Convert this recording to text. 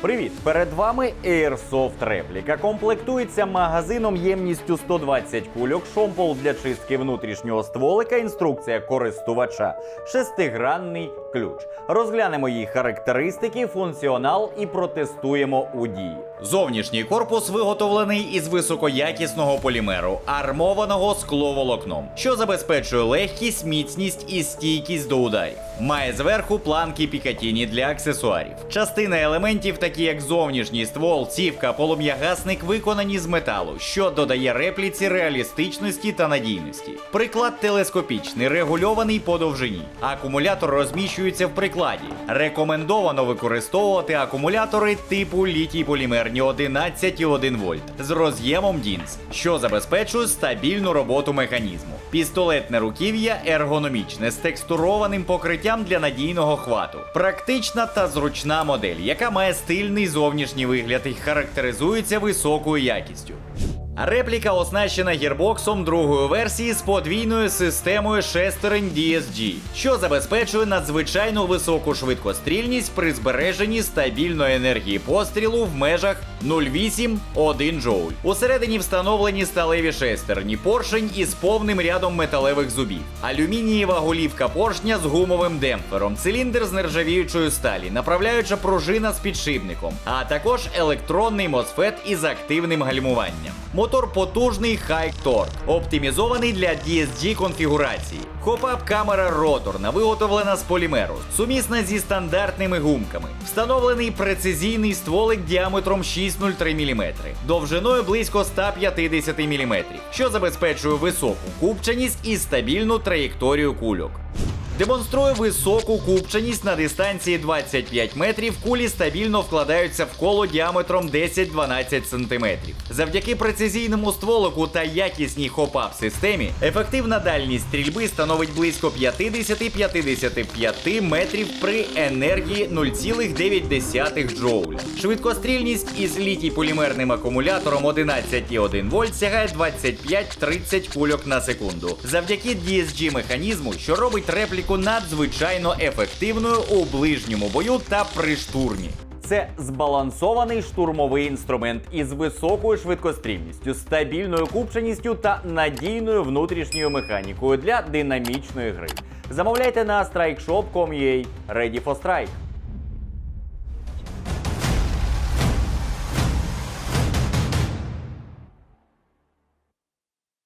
Привіт! Перед вами Airsoft Replica. Комплектується магазином ємністю 120 кульок, шомпол для чистки внутрішнього стволика, інструкція користувача, шестигранний ключ. Розглянемо її характеристики, функціонал і протестуємо у дії. Зовнішній корпус виготовлений із високоякісного полімеру, армованого скловолокном, що забезпечує легкість, міцність і стійкість до ударів. Має зверху планки Пікатіні для аксесуарів. Частина елементів, такі як зовнішній ствол, цівка, полум'ягасник, виконані з металу, що додає репліці реалістичності та надійності. Приклад телескопічний, регульований по довжині. Акумулятор розміщується в прикладі. Рекомендовано використовувати акумулятори типу літій полімерні 11,1 вольт з роз'ємом DINS, що забезпечує стабільну роботу механізму. Пістолетне руків'я ергономічне з текстурованим покриттям для надійного хвату. Практична та зручна модель, яка має стильний зовнішній вигляд і характеризується високою якістю. Репліка оснащена гірбоксом другої версії з подвійною системою шестерень DSG, що забезпечує надзвичайно високу швидкострільність при збереженні стабільної енергії пострілу в межах 0,8-1 джоуль. Усередині встановлені сталеві шестерні, поршень із повним рядом металевих зубів, алюмінієва голівка поршня з гумовим демпфером, циліндр з нержавіючої сталі, направляюча пружина з підшипником, а також електронний мосфет із активним гальмуванням. Мотор потужний High Torque, оптимізований для DSG конфігурації. Хопап камера роторна, виготовлена з полімеру, сумісна зі стандартними гумками. Встановлений прецизійний стволик діаметром 6,03 мм, довжиною близько 150 мм, що забезпечує високу купченість і стабільну траєкторію кульок. Демонструє високу купченість на дистанції 25 метрів. Кулі стабільно вкладаються в коло діаметром 10-12 см. Завдяки прецизійному стволику та якісній хопап системі ефективна дальність стрільби становить близько 50-55 метрів при енергії 0,9 джоуля. Швидкострільність із літій полімерним акумулятором 11,1 вольт сягає 25-30 кульок на секунду. Завдяки DSG механізму, що робить репліку надзвичайно ефективною у ближньому бою та при штурмі. Це збалансований штурмовий інструмент із високою швидкострімністю, стабільною купченістю та надійною внутрішньою механікою для динамічної гри. Замовляйте на strikeshop.com.ua. Ready for Strike.